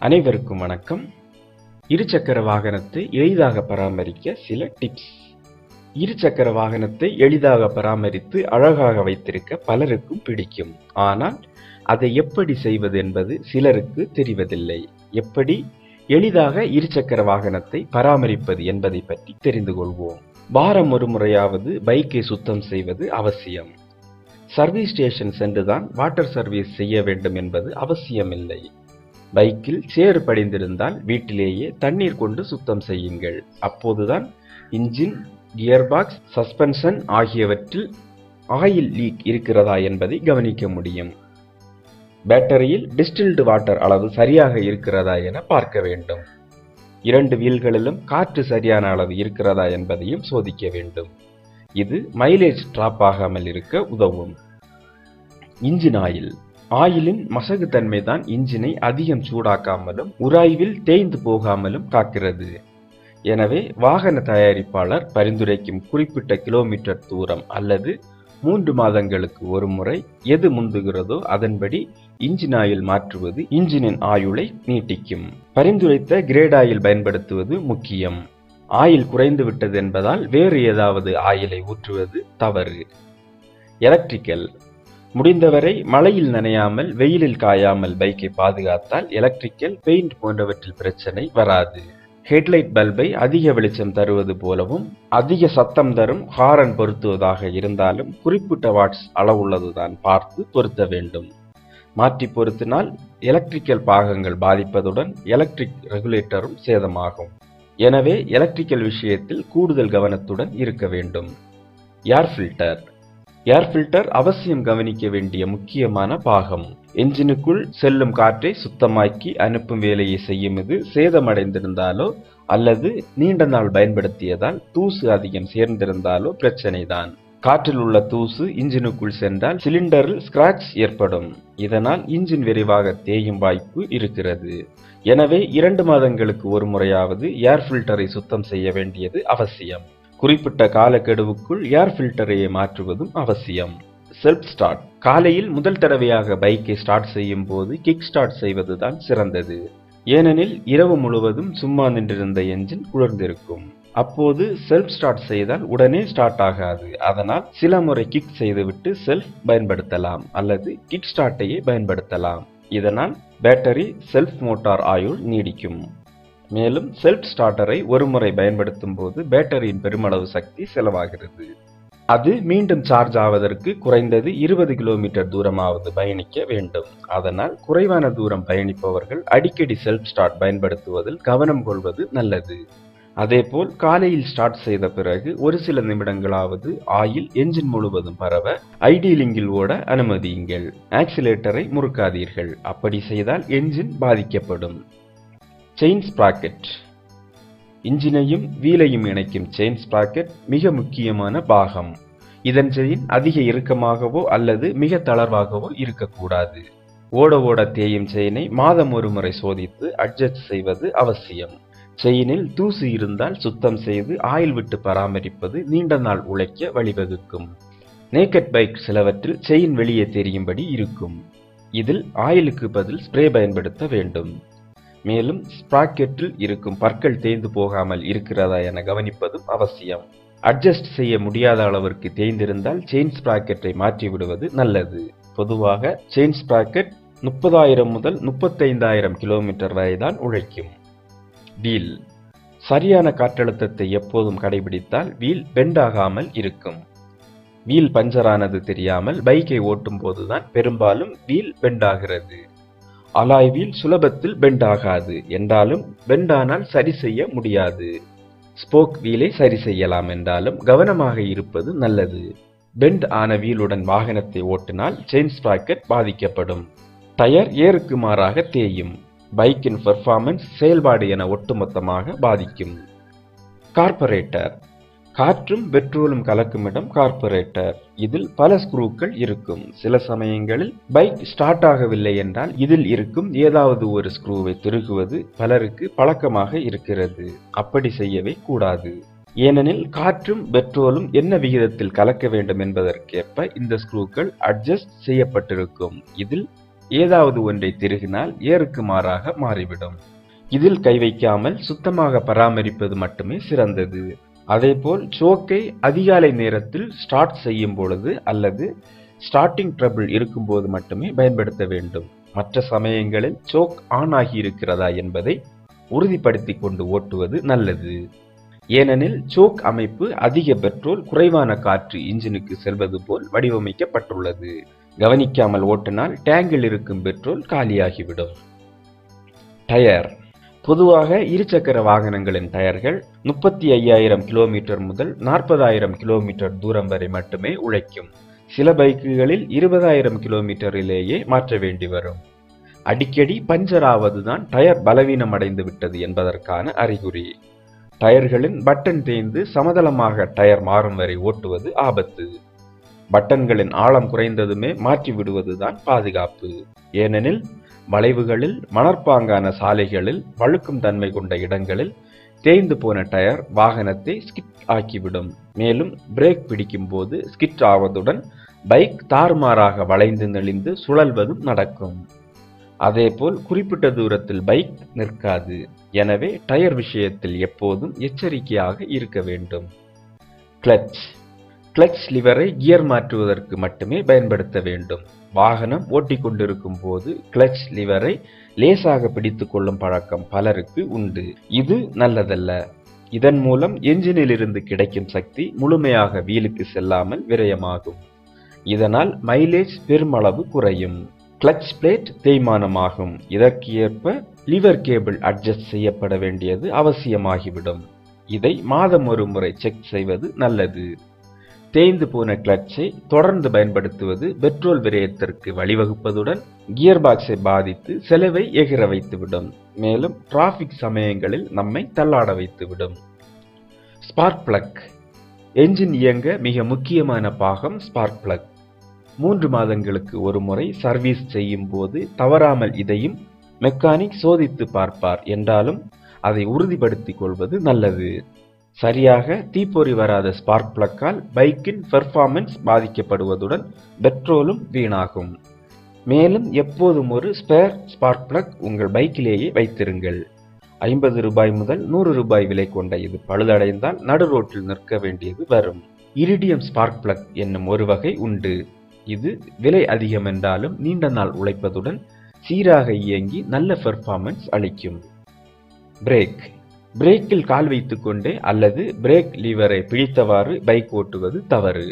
அனைவருக்கும் வணக்கம். இருசக்கர வாகனத்தை எளிதாக பராமரிக்க சில டிப்ஸ் இருசக்கர வாகனத்தை எளிதாக பராமரித்து அழகாக வைத்திருக்க பலருக்கும் பிடிக்கும். ஆனால் அதை எப்படி செய்வது என்பது சிலருக்கு தெரிவதில்லை. எப்படி எளிதாக இருசக்கர வாகனத்தை பராமரிப்பது என்பதை பற்றி தெரிந்து கொள்வோம். வாரம் ஒரு முறையாவது பைக்கை சுத்தம் செய்வது அவசியம். சர்வீஸ் ஸ்டேஷன் சென்றுதான் வாட்டர் சர்வீஸ் செய்ய வேண்டும் என்பது அவசியமில்லை. பைக்கில் சேறு படிந்திருந்தால் வீட்டிலேயே தண்ணீர் கொண்டு சுத்தம் செய்யுங்கள். அப்போதுதான் இன்ஜின் கியர்பாக்ஸ் சஸ்பென்ஷன் ஆகியவற்றில் ஆயில் லீக் இருக்கிறதா என்பதை கவனிக்க முடியும். பேட்டரியில் டிஸ்டில்டு வாட்டர் அளவு சரியாக இருக்கிறதா என பார்க்க வேண்டும். இரண்டு வீல்களிலும் காற்று சரியான அளவு இருக்கிறதா என்பதையும் சோதிக்க வேண்டும். இது மைலேஜ் டிராப் ஆகாமல் இருக்க உதவும். Engine oil. ஆயிலின் மசகுத்தன்மை தான் இன்ஜினை அதிகம் சூடாக்காமலும் உராய்வில் தேய்ந்து போகாமலும் காக்கிறது. எனவே வாகன தயாரிப்பாளர் பரிந்துரைக்கும் குறிப்பிட்ட கிலோமீட்டர் தூரம் அல்லது மூன்று மாதங்களுக்கு ஒரு முறை எது முந்துகிறதோ அதன்படி இன்ஜின் ஆயில் மாற்றுவது இன்ஜினின் ஆயுளை நீட்டிக்கும். பரிந்துரைத்த கிரேட் ஆயில் பயன்படுத்துவது முக்கியம். ஆயில் குறைந்து விட்டது என்பதால் வேறு ஏதாவது ஆயிலை ஊற்றுவது தவறு. எலக்ட்ரிக்கல் முடிந்தவரை மழையில் நனையாமல் வெயிலில் காயாமல் பைக்கை பாதுகாத்தால் எலக்ட்ரிக்கல் பெயிண்ட் போன்றவற்றில் பிரச்சனை வராது. ஹெட்லைட் பல்பை அதிக வெளிச்சம் தருவது போலவும் அதிக சத்தம் தரும் ஹாரன் பொருத்துவதாக இருந்தாலும் குறிப்பிட்ட வாட்ஸ் அளவுள்ளதுதான் பார்த்து பொருத்த வேண்டும். மாற்றி பொருத்தினால் எலக்ட்ரிக்கல் பாகங்கள் பாதிப்பதுடன் எலக்ட்ரிக் ரெகுலேட்டரும் சேதமாகும். எனவே எலக்ட்ரிக்கல் விஷயத்தில் கூடுதல் கவனத்துடன் இருக்க வேண்டும். ஏர் ஃபில்டர் ஏர் ஃபில்டர் அவசியம் கவனிக்க வேண்டிய முக்கியமான பாகம். என்ஜினுக்குள் செல்லும் காற்றை சுத்தமாக்கி அனுப்பும் வேலையை செய்யும் இது சேதமடைந்திருந்தாலோ அல்லது நீண்ட நாள் பயன்படுத்தியதால் தூசு அதிகம் சேர்ந்திருந்தாலோ பிரச்சனைதான். காற்றில் உள்ள தூசு இன்ஜினுக்குள் சென்றால் சிலிண்டரில் ஸ்கிராட்ச் ஏற்படும். இதனால் இன்ஜின் விரைவாக தேயும் வாய்ப்பு இருக்கிறது. எனவே இரண்டு மாதங்களுக்கு ஒரு முறையாவது ஏர் ஃபில்டரை சுத்தம் செய்ய வேண்டியது அவசியம். குறிப்பிட்ட காலக்கெடுவுக்குள் ஏர் ஃபில்டரையை மாற்றுவதும் அவசியம். செல்ஃப் ஸ்டார்ட் காலையில் முதல் தடவையாக பைக்கை ஸ்டார்ட் செய்யும் போது கிக் ஸ்டார்ட் செய்வதுதான் சிறந்தது. ஏனெனில் இரவு முழுவதும் சும்மா நின்றிருந்த என்ஜின் குளிர்ந்திருக்கும் அப்போது செல்ஃப் ஸ்டார்ட் செய்தால் உடனே ஸ்டார்ட் ஆகாது. அதனால் சில முறை கிக் செய்துவிட்டு செல்ஃப் பயன்படுத்தலாம் அல்லது கிக் ஸ்டார்ட்டையே பயன்படுத்தலாம். இதனால் பேட்டரி செல்ஃப் மோட்டார் ஆயுள் நீடிக்கும். மேலும் செல்ஃப் ஸ்டார்டரை ஒருமுறை பயன்படுத்தும் போது பேட்டரியின் பெருமளவு சக்தி செலவாகிறது. அது மீண்டும் சார்ஜ் ஆவதற்கு குறைந்தது இருபது கிலோமீட்டர் தூரமாவது பயணிக்க வேண்டும். அதனால் குறைவான தூரம் பயணிப்பவர்கள் அடிக்கடி செல்ஃப் ஸ்டார்ட் பயன்படுத்துவதில் கவனம் கொள்வது நல்லது. அதேபோல் காலையில் ஸ்டார்ட் செய்த பிறகு ஒரு சில நிமிடங்களாவது ஆயில் என்ஜின் முழுவதும் பரவ ஐடியலிங்கில் ஓட அனுமதியுங்கள். ஆக்சிலேட்டரை முறுக்காதீர்கள். அப்படி செய்தால் என்ஜின் பாதிக்கப்படும். செயின் ஸ்ப்ராக்கெட் இன்ஜினையும் வீலையும் இணைக்கும் செயின் ஸ்ப்ராக்கெட் மிக முக்கியமான பாகம். இதன் செயின் அதிக இறுக்கமாகவோ அல்லது மிக தளர்வாகவோ இருக்கக்கூடாது. ஓட ஓட தேயும் செயினை மாதம் ஒரு முறை சோதித்து அட்ஜஸ்ட் செய்வது அவசியம். செயினில் தூசு இருந்தால் சுத்தம் செய்து ஆயில் விட்டு பராமரிப்பது நீண்ட நாள் உழைக்க வழிவகுக்கும். நேக்கட் பைக் சிலவற்றில் செயின் வெளியே தெரியும்படி இருக்கும். இதில் ஆயிலுக்கு பதில் ஸ்ப்ரே பயன்படுத்த வேண்டும். மேலும் ஸ்ப்ராக்கெட்டில் இருக்கும் பற்கள் தேய்ந்து போகாமல் இருக்கிறதா என கவனிப்பதும் அவசியம். அட்ஜஸ்ட் செய்ய முடியாத அளவிற்கு தேய்ந்திருந்தால் செயின் ஸ்ப்ராக்கெட்டை மாற்றி விடுவது நல்லது. பொதுவாக செயின் ஸ்ப்ராக்கெட் முப்பதாயிரம் முதல் முப்பத்தைந்தாயிரம் கிலோமீட்டர் வரைதான் உழைக்கும். வீல் சரியான காற்றழுத்தத்தை எப்போதும் கடைபிடித்தால் வீல் பெண்டாகாமல் இருக்கும். வீல் பஞ்சரானது தெரியாமல் பைக்கை ஓட்டும் போதுதான் பெரும்பாலும் வீல் பெண்டாகிறது அலாய்வில் சுலபத்தில் பெண்ட் ஆகாது. என்றாலும் பெண்டானால் சரி செய்ய முடியாது. ஸ்போக் வீலை சரி செய்யலாம் என்றாலும் கவனமாக இருப்பது நல்லது. பெண்ட் ஆன வீலுடன் வாகனத்தை ஓட்டினால் செயின் ஸ்ப்ராக்கெட் பாதிக்கப்படும். டயர் ஏருக்கு மாறாக தேயும். பைக்கின் பெர்ஃபார்மன்ஸ் செயல்பாடு என ஒட்டுமொத்தமாக பாதிக்கும். கார்பரேட்டர் காற்றும் பெட்ரோலும் கலக்கும் இடம் கார்பரேட்டர் இதில் பல ஸ்க்ரூக்கள் இருக்கும். சில சமயங்களில் பைக் ஸ்டார்ட் ஆகவில்லை என்றால் இதில் இருக்கும் ஏதாவது ஒரு ஸ்க்ரூவை திருகுவது பலருக்கு பழக்கமாக இருக்கிறது. அப்படி செய்யவே கூடாது. ஏனெனில் காற்றும் பெட்ரோலும் என்ன விகிதத்தில் கலக்க வேண்டும் என்பதற்கேற்ப இந்த ஸ்க்ரூக்கள் அட்ஜஸ்ட் செய்யப்பட்டிருக்கும். இதில் ஏதாவது ஒன்றை திருகினால் ஏருக்கு மாறாக மாறிவிடும். இதில் கை வைக்காமல் சுத்தமாக பராமரிப்பது மட்டுமே சிறந்தது. அதேபோல் சோக்கை அதிகாலை நேரத்தில் ஸ்டார்ட் செய்யும் பொழுது அல்லது ஸ்டார்டிங் ட்ரபிள் இருக்கும்போது மட்டுமே பயன்படுத்த வேண்டும். மற்ற சமயங்களில் சோக் ஆன் ஆகி இருக்கிறதா என்பதை உறுதிப்படுத்தி கொண்டு ஓட்டுவது நல்லது. ஏனெனில் சோக் அமைப்பு அதிக பெட்ரோல் குறைவான காற்று இன்ஜினுக்கு செல்வது போல் வடிவமைக்கப்பட்டுள்ளது. கவனிக்காமல் ஓட்டினால் டேங்கில் இருக்கும் பெட்ரோல் காலியாகிவிடும். டயர் பொதுவாக இருசக்கர வாகனங்களின் டயர்கள் முப்பத்தி ஐயாயிரம் கிலோமீட்டர் முதல் நாற்பதாயிரம் கிலோமீட்டர் தூரம் வரை மட்டுமே உழைக்கும். சில பைக்குகளில் இருபதாயிரம் கிலோமீட்டரிலேயே மாற்ற வேண்டி வரும். அடிக்கடி பஞ்சர் ஆவதுதான் டயர் பலவீனம் அடைந்து விட்டது என்பதற்கான அறிகுறி. டயர்களின் பட்டன் தேய்ந்து சமதளமாக டயர் மாறும் வரை ஓட்டுவது ஆபத்து. பட்டன்களின் ஆழம் குறைந்ததுமே மாற்றி விடுவதுதான் பாதுகாப்பு. ஏனெனில் வளைவுகளில் மணற்பாங்கான சாலைகளில் வழுக்கும் தன்மை கொண்ட இடங்களில் தேய்ந்து போன டயர் வாகனத்தை ஸ்கிட் ஆக்கிவிடும். மேலும் பிரேக் பிடிக்கும் போது ஸ்கிட் ஆவதுடன் பைக் தாறுமாறாக வளைந்து நெளிந்து சுழல்வதும் நடக்கும். அதேபோல் குறிப்பிட்ட தூரத்தில் பைக் நிற்காது. எனவே டயர் விஷயத்தில் எப்போதும் எச்சரிக்கையாக இருக்க வேண்டும். கிளட்ச். கிளச் லிவரை கியர் மாற்றுவதற்கு மட்டுமே பயன்படுத்த வேண்டும். வாகனம் ஓட்டிக்கொண்டிருக்கும் போது கிளச் லிவரை லேசாக பிடித்துக்கொள்ளும் பழக்கம் பலருக்கு உண்டு. இது நல்லதல்ல. இதன் மூலம் என்ஜினில் இருந்து கிடைக்கும் சக்தி முழுமையாக வீலுக்கு செல்லாமல் விரயமாகும். இதனால் மைலேஜ் பெருமளவு குறையும். கிளச் பிளேட் தேய்மானமாகும். இதற்கு ஏற்ப லிவர் கேபிள் அட்ஜஸ்ட் செய்யப்பட வேண்டியது அவசியமாகிவிடும். இதை மாதம் ஒரு முறை செக் செய்வது நல்லது. தேய்ந்து போன கிளட்சை தொடர்ந்து பயன்படுத்துவது பெட்ரோல் விரயத்திற்கு வழிவகுப்பதுடன் கியர் பாக்ஸை பாதித்து செலவை எகிர வைத்துவிடும். மேலும் டிராஃபிக் சமயங்களில் நம்மை தள்ளாட வைத்துவிடும். Spark plug. என்ஜின் இயங்க மிக முக்கியமான பாகம் ஸ்பார்க் பிளக். மூன்று மாதங்களுக்கு ஒரு முறை சர்வீஸ் செய்யும் போது தவறாமல் இதையும் மெக்கானிக் சோதித்து பார்ப்பார் என்றாலும் அதை உறுதிப்படுத்திக் கொள்வது நல்லது. சரியாக தீப்பொறி வராத ஸ்பார்க் பிளக்கால் பைக்கின் பெர்ஃபார்மன்ஸ் பாதிக்கப்படுவதுடன் பெட்ரோலும் வீணாகும். மேலும் எப்போதும் ஒரு ஸ்பேர் ஸ்பார்க் பிளக் உங்கள் பைக்கிலேயே வைத்திருங்கள். ஐம்பது ரூபாய் முதல் நூறு ரூபாய் விலை கொண்ட இது பழுதடைந்தால் நடு ரோட்டில் நிற்க வேண்டியது வரும். இரிடியம் ஸ்பார்க் பிளக் என்னும் ஒரு வகை உண்டு. இது விலை அதிகம் என்றாலும் நீண்ட நாள் உழைப்பதுடன் சீராக இயங்கி நல்ல பெர்ஃபார்மன்ஸ் அளிக்கும். பிரேக் பிரேக்கில் கால் வைத்துக்கொண்டே அல்லது பிரேக் லீவரை பிடித்தவாறு பைக் ஓட்டுவது தவறு.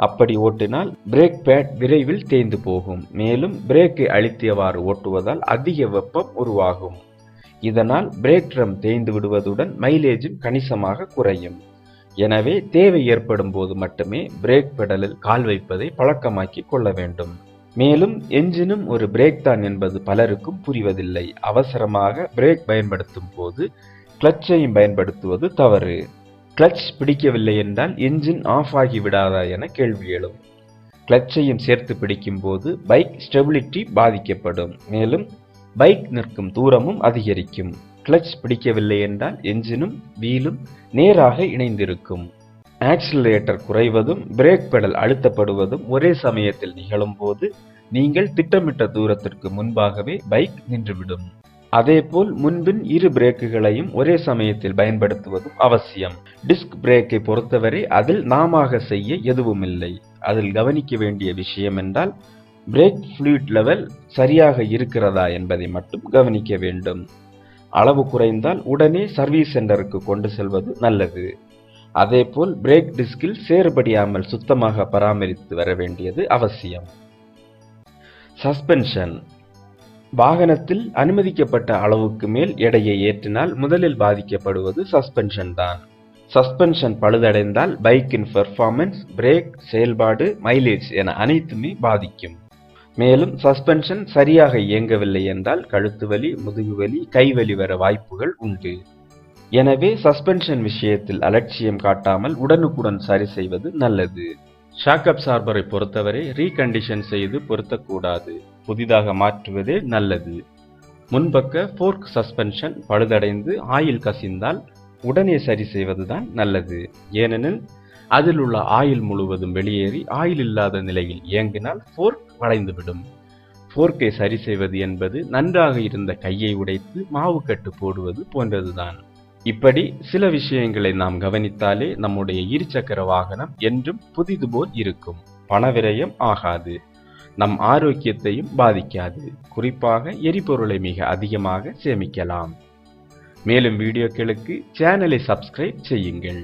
அப்படி ஓட்டினால் பிரேக் பேட் விரைவில் தேய்ந்து போகும். மேலும் பிரேக்கை அழுத்தியவாறு ஓட்டுவதால் அதிக வெப்பம் உருவாகும். இதனால் பிரேக் ட்ரம் தேய்ந்து விடுவதுடன் மைலேஜும் கணிசமாக குறையும். எனவே தேவை ஏற்படும் போது மட்டுமே பிரேக் பெடலில் கால் வைப்பதை பழக்கமாக்கி கொள்ள வேண்டும். மேலும் என்ஜினும் ஒரு பிரேக் தான் என்பது பலருக்கும் புரிவதில்லை. அவசரமாக பிரேக் பயன்படுத்தும் போது கிளச்சையும் பயன்படுத்துவது தவறு. கிளச் பிடிக்கவில்லை என்றால் என்ஜின் ஆஃப் ஆகி விடாதா என கேள்வி எழும். கிளச்சையும் சேர்த்து பிடிக்கும் போது பைக் ஸ்டெபிலிட்டி பாதிக்கப்படும். மேலும் பைக் நிற்கும் தூரமும் அதிகரிக்கும். கிளச் பிடிக்கவில்லை என்றால் என்ஜினும் வீலும் நேராக இணைந்திருக்கும். ஆக்சிலரேட்டர் குறைவதும் பிரேக் பெடல் அழுத்தப்படுவதும் ஒரே சமயத்தில் நிகழும் போது நீங்கள் திட்டமிட்ட தூரத்திற்கு முன்பாகவே பைக் நின்றுவிடும். அதேபோல் முன்பின் இரு பிரேக்குகளையும் ஒரே சமயத்தில் பயன்படுத்துவதும் அவசியம். டிஸ்க் பிரேக்கை பொறுத்தவரை அதில் நாமாக செய்ய எதுவும் இல்லை அதில் கவனிக்க வேண்டிய விஷயம் என்றால் பிரேக் ஃப்ளூயிட் லெவல் சரியாக இருக்கிறதா என்பதை மட்டும் கவனிக்க வேண்டும். அளவு குறைந்தால் உடனே சர்வீஸ் சென்டருக்கு கொண்டு செல்வது நல்லது. அதேபோல் பிரேக் டிஸ்கில் சேறுபடியாமல் சுத்தமாக பராமரித்து வர வேண்டியது அவசியம். சஸ்பென்ஷன். வாகனத்தில் அனுமதிக்கப்பட்ட அளவுக்கு மேல் எடையை ஏற்றினால் முதலில் பாதிக்கப்படுவது சஸ்பென்ஷன் தான். சஸ்பென்ஷன் பழுதடைந்தால் பைக்கின் பெர்ஃபார்மன்ஸ் பிரேக் செயல்பாடு மைலேஜ் என அனைத்துமே பாதிக்கும். மேலும் சஸ்பென்ஷன் சரியாக இயங்கவில்லை என்றால் கழுத்து வலி முதுகுவலி கைவலி வர வாய்ப்புகள் உண்டு. எனவே சஸ்பென்ஷன் விஷயத்தில் அலட்சியம் காட்டாமல் உடனுக்குடன் சரி செய்வது நல்லது. ஷாக் அப்சார்பரை பொறுத்தவரை ரீகண்டிஷன் செய்து பொருத்தக்கூடாது. புதிதாக மாற்றுவதே நல்லது. முன்பக்க ஃபோர்க் சஸ்பென்ஷன் பழுதடைந்து ஆயில் கசிந்தால் உடனே சரி செய்வதுதான் நல்லது. ஏனெனில் அதில் உள்ள ஆயில் முழுவதும் வெளியேறி ஆயில் இல்லாத நிலையில் இயங்கினால் ஃபோர்க் வளைந்துவிடும். ஃபோர்க்கை சரி செய்வது என்பது நன்றாக இருந்த கையை உடைத்து மாவுக்கட்டு போடுவது போன்றதுதான். இப்படி சில விஷயங்களை நாம் கவனித்தாலே நம்முடைய இருசக்கர வாகனம் என்றும் புதிது போல் இருக்கும். பணவிரயம் ஆகாது. நம் ஆரோக்கியத்தையும் பாதிக்காது. குறிப்பாக எரிபொருளை மிக அதிகமாக சேமிக்கலாம். மேலும் வீடியோக்களுக்கு சேனலை சப்ஸ்கிரைப் செய்யுங்கள்.